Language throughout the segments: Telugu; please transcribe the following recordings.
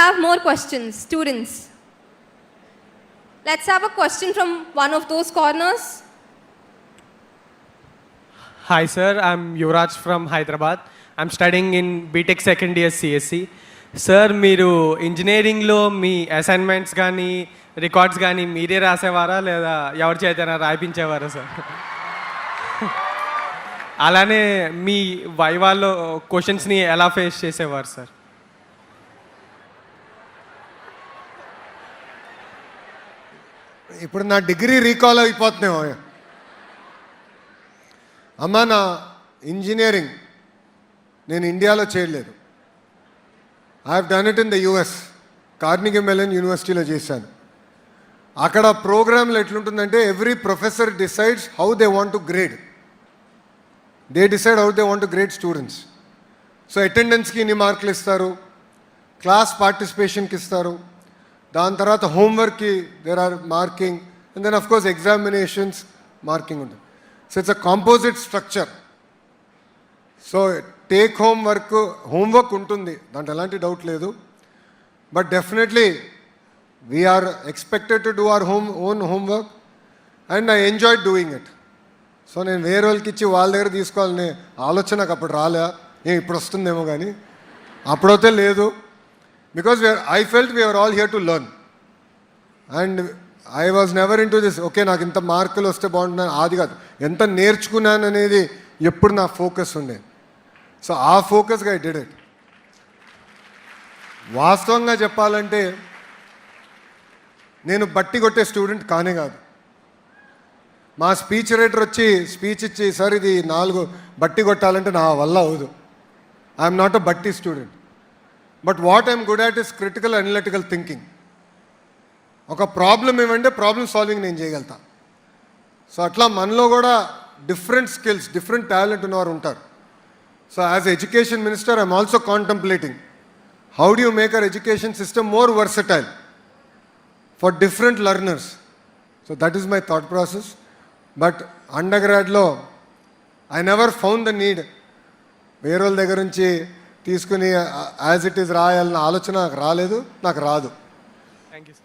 have more questions, students. Let's have a question from one of those corners. Hi, sir. I'm Yuvraj from Hyderabad. I'm studying in BTech second year CSC. Sir మీరు ఇంజనీరింగ్లో మీ అసైన్మెంట్స్ కానీ రికార్డ్స్ కానీ మీరే రాసేవారా లేదా ఎవరి చేతనా రాయిపించేవారా సార్ అలానే మీ వైవాల్లో క్వశ్చన్స్ని ఎలా ఫేస్ చేసేవారు సార్ ఇప్పుడు నా డిగ్రీ రీకాల్ అయిపోతున్నావు అమ్మా నా ఇంజనీరింగ్ నేను ఇండియాలో చేయలేదు. I have done it in the US Carnegie Mellon యూనివర్సిటీలో చేశాను. అక్కడ ప్రోగ్రాంలు ఎట్లుంటుందంటే every professor decides how they want to grade they decide how they want to grade students so అటెండెన్స్కి ఇన్ని మార్కులు ఇస్తారు. క్లాస్ పార్టిసిపేషన్కి ఇస్తారు. దాని తర్వాత హోంవర్క్కి there are marking and then of course examinations marking ఉంటుంది. So it's a composite structure so take home work homework ఉంటుంది. దాంట్లో ఎలాంటి డౌట్ లేదు. But definitely we're expected to do our home own homework and I enjoy doing it so నేను వేరే వాళ్ళకి ఇచ్చి వాళ్ళ దగ్గర తీసుకోవాలనే ఆలోచన నాకు అప్పుడు రాలే. ఏం ఇప్పుడు వస్తుందేమో కానీ అప్పుడైతే లేదు. Because we're I felt we're all here to learn and I was never into this okay నాకు ఇంత మార్కులు వస్తే బాగుంటున్నాను అది కాదు. ఎంత నేర్చుకున్నాను అనేది ఎప్పుడు నా ఫోకస్ ఉండేది సో ఆ ఫోకస్గా ఐ డిడ్ ఇట్ వాస్తవంగా చెప్పాలంటే నేను బట్టి కొట్టే స్టూడెంట్ కానే కాదు. మా స్పీచ్ రైటర్ వచ్చి స్పీచ్ ఇచ్చి సార్ ఇది నాలుగు బట్టి కొట్టాలంటే నా వల్ల అవదు ఐఎమ్ నాట్ అ బట్టి student. But what I'm good at is critical analytical thinking ఒక ప్రాబ్లం ఏమంటే ప్రాబ్లం సాల్వింగ్ నేను చేయగలుగుతా. సో అట్లా మనలో కూడా డిఫరెంట్ స్కిల్స్ డిఫరెంట్ టాలెంట్ ఉన్నవారు ఉంటారు. So as education minister I'm also contemplating how do you make our education system more versatile for different learners so that is my thought process but under గ్రాడ్లో I never found the need వేరే వాళ్ళ దగ్గర నుంచి తీసుకుని యాజ్ ఇట్ ఈస్ రాయాలన్న ఆలోచన నాకు రాలేదు నాకు రాదు.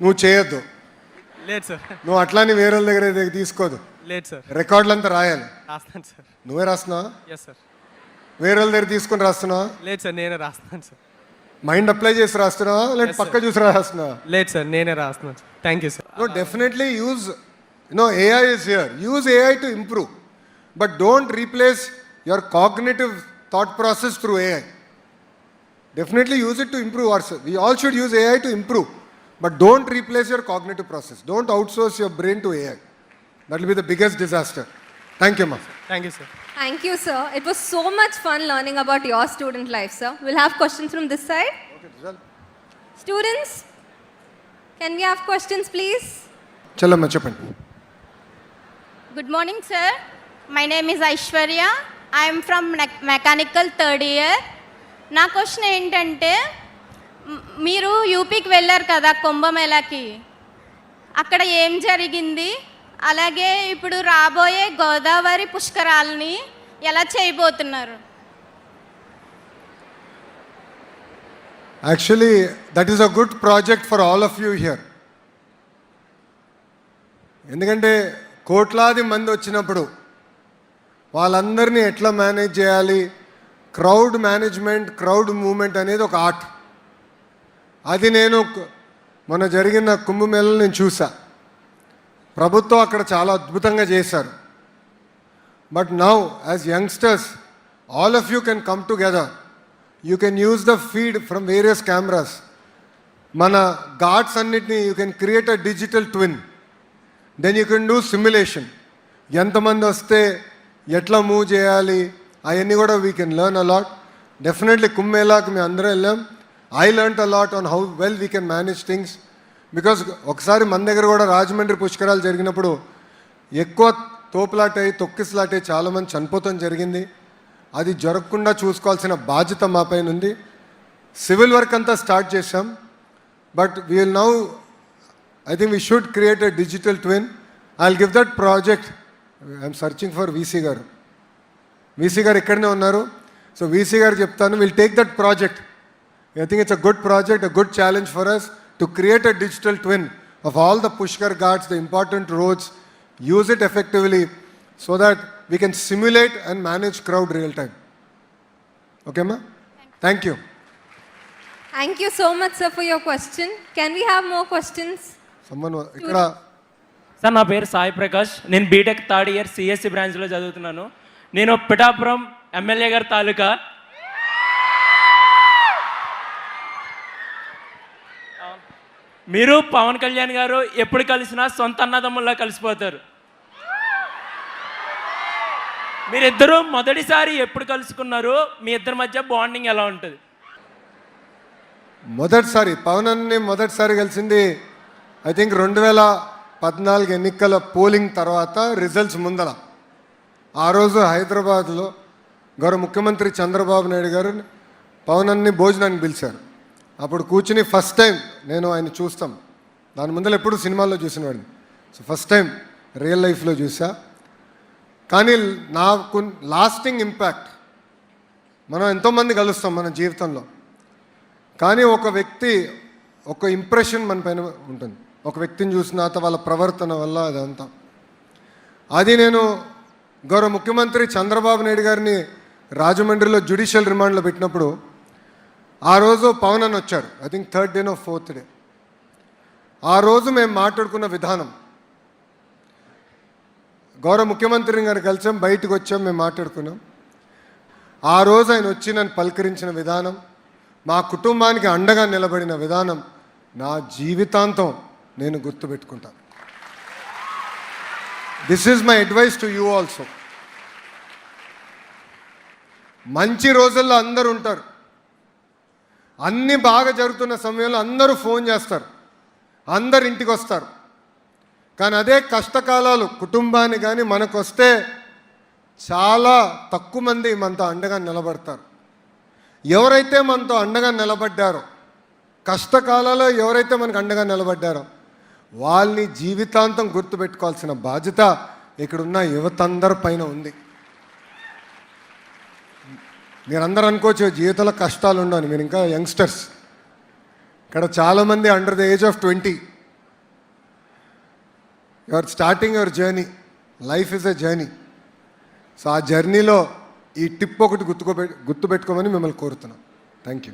నువ్వు చేయొద్దు. లేదు సార్ నువ్వు అట్లాని వేరే వాళ్ళ దగ్గర తీసుకోదు. లేదు సార్ రికార్డులు అంతా రాయాలి. రాస్తాను సార్ నువ్వే రాస్తున్నావా? ఎస్ సార్ వేరే వాళ్ళ దగ్గర తీసుకొని రాస్తున్నావా? లేదు సార్ నేనే రాస్తాను సార్ మైండ్ అప్లై చేసి రాస్తున్నావా? లేదా పక్క చూసి రాస్తున్నావా? లేదు సార్ నేనే రాస్తున్నాను sir thank you sir definitely use, you know, AI is here. Use AI to improve. But don't replace your cognitive thought process through AI. Definitely use it to improve ourselves. We all should use AI to improve. But don't replace your cognitive process. Don't outsource your brain to AI. That will be the biggest disaster. Thank you, Ma. Thank you, sir. Thank you, sir. It was so much fun learning about your student life, sir. We'll have questions from this side. Okay, Students, can we have questions, please? Chalo, ma, Good morning, sir. My name is Aishwarya. I am from me mechanical third year. నా క్వశ్చన్ ఏంటంటే మీరు యూపీకి వెళ్ళారు కదా కుంభమేళాకి. అక్కడ ఏం జరిగింది? అలాగే ఇప్పుడు రాబోయే గోదావరి పుష్కరాలని ఎలా చేయబోతున్నారు? Actually that is a good project for all of you here ఎందుకంటే కోట్లాది మంది వచ్చినప్పుడు వాళ్ళందరినీ ఎట్లా మేనేజ్ చేయాలి? క్రౌడ్ మేనేజ్మెంట్ క్రౌడ్ మూమెంట్ అనేది ఒక ఆర్ట్. అది నేను మొన్న జరిగిన కుంభమేళలో నేను చూసా. ప్రభుత్వం అక్కడ చాలా అద్భుతంగా చేశారు. But now as youngsters all of you can come together. You can use the feed from various cameras. మన గాడ్స్ అన్నిటినీ you can create a digital twin. Then you can do simulation. ఎంతమంది వస్తే ఎట్లా మూవ్ చేయాలి? అవన్నీ కూడా we can learn a lot definitely కుంభేలాకి మేము అందరం వెళ్ళాం. I learn a lot on how well we can manage things because ఒకసారి మన దగ్గర కూడా రాజమండ్రి పుష్కరాలు జరిగినప్పుడు ఎక్కువ తోపులాటై తొక్కిసలాటై చాలామంది చనిపోతాం జరిగింది. అది జరగకుండా చూసుకోవాల్సిన బాధ్యత మా పైన ఉంది. సివిల్ వర్క్ అంతా స్టార్ట్ చేశాం. But we'll now I think we should create a digital twin I give that project I'm searching for VC గారు. వీసీ గారు ఇక్కడనే ఉన్నారు. సో వీసీ గారు చెప్తాను will take that project I think it's a good project a good challenge for us to create a digital twin of all the Pushkar ghats the important roads use it effectively so that we can simulate and manage crowd real time ఓకేమా thank you thank you so much sir for your question can we have more questions ఇక్కడ సార్ నా పేరు సాయి ప్రకాష్. నేను బీటెక్ థర్డ్ ఇయర్ సిఎస్సి బ్రాంచ్లో చదువుతున్నాను. నేను పిఠాపురం ఎమ్మెల్యే గారి తాలూకా. మీరు పవన్ కళ్యాణ్ గారు ఎప్పుడు కలిసినా సొంత అన్నదమ్ముల్లా కలిసిపోతారు. మీరిద్దరూ మొదటిసారి ఎప్పుడు కలుసుకున్నారు మీ ఇద్దరి మధ్య బాండింగ్ ఎలా ఉంటుంది? మొదటిసారి పవన్ అన్ని మొదటిసారి కలిసింది ఐ థింక్ రెండు వేల పద్నాలుగు ఎన్నికల పోలింగ్ తర్వాత రిజల్ట్స్ ముందల. ఆ రోజు హైదరాబాద్లో గౌరవ ముఖ్యమంత్రి చంద్రబాబు నాయుడు గారు పవనన్ని భోజనాన్ని భోజనానికి పిలిచారు. అప్పుడు కూర్చుని ఫస్ట్ టైం నేను ఆయన చూస్తాం. దాని ముందర ఎప్పుడు సినిమాల్లో చూసినవాడిని. సో ఫస్ట్ టైం రియల్ లైఫ్లో చూసా. కానీ నాకు లాస్టింగ్ ఇంపాక్ట్ మనం ఎంతోమంది కలుస్తాం మన జీవితంలో. కానీ ఒక వ్యక్తి ఒక ఇంప్రెషన్ మన పైన ఉంటుంది. ఒక వ్యక్తిని చూసిన తర్వాత వాళ్ళ ప్రవర్తన వల్ల అదంతా. అది నేను గౌరవ ముఖ్యమంత్రి చంద్రబాబు నాయుడు గారిని రాజమండ్రిలో జ్యుడిషియల్ రిమాండ్లో పెట్టినప్పుడు ఆ రోజు పవన్ అని వచ్చారు. ఐ థింక్ థర్డ్ డేనో ఫోర్త్ డే ఆ రోజు మేము మాట్లాడుకున్న విధానం గౌరవ ముఖ్యమంత్రిని గారు కలిసాం బయటకు వచ్చాం మేము మాట్లాడుకున్నాం. ఆ రోజు ఆయన వచ్చి నన్ను పలకరించిన విధానం మా కుటుంబానికి అండగా నిలబడిన విధానం నా జీవితాంతం నేను గుర్తుపెట్టుకుంటాను. This is my advice to you also మంచి రోజుల్లో అందరూ ఉంటారు. అన్నీ బాగా జరుగుతున్న సమయంలో అందరూ ఫోన్ చేస్తారు. అందరు ఇంటికి వస్తారు. కానీ అదే కష్టకాలాలు కుటుంబాన్ని కానీ మనకు వస్తే చాలా తక్కువ మంది మనతో అండగా నిలబడతారు. ఎవరైతే మనతో అండగా నిలబడ్డారో కష్టకాలాల్లో ఎవరైతే మనకు అండగా నిలబడ్డారో వాళ్ళని జీవితాంతం గుర్తుపెట్టుకోవాల్సిన బాధ్యత ఇక్కడున్న యువతందరి పైన ఉంది. మీరందరూ అనుకోవచ్చు జీవితంలో కష్టాలు ఉండవు మీరు ఇంకా యంగ్స్టర్స్. ఇక్కడ చాలామంది under the age of twenty your starting your journey life is a journey so ఆ జర్నీలో ఈ టిప్ ఒకటి గుర్తుకోబె గుర్తుపెట్టుకోమని మిమ్మల్ని కోరుతున్నాం. Thank you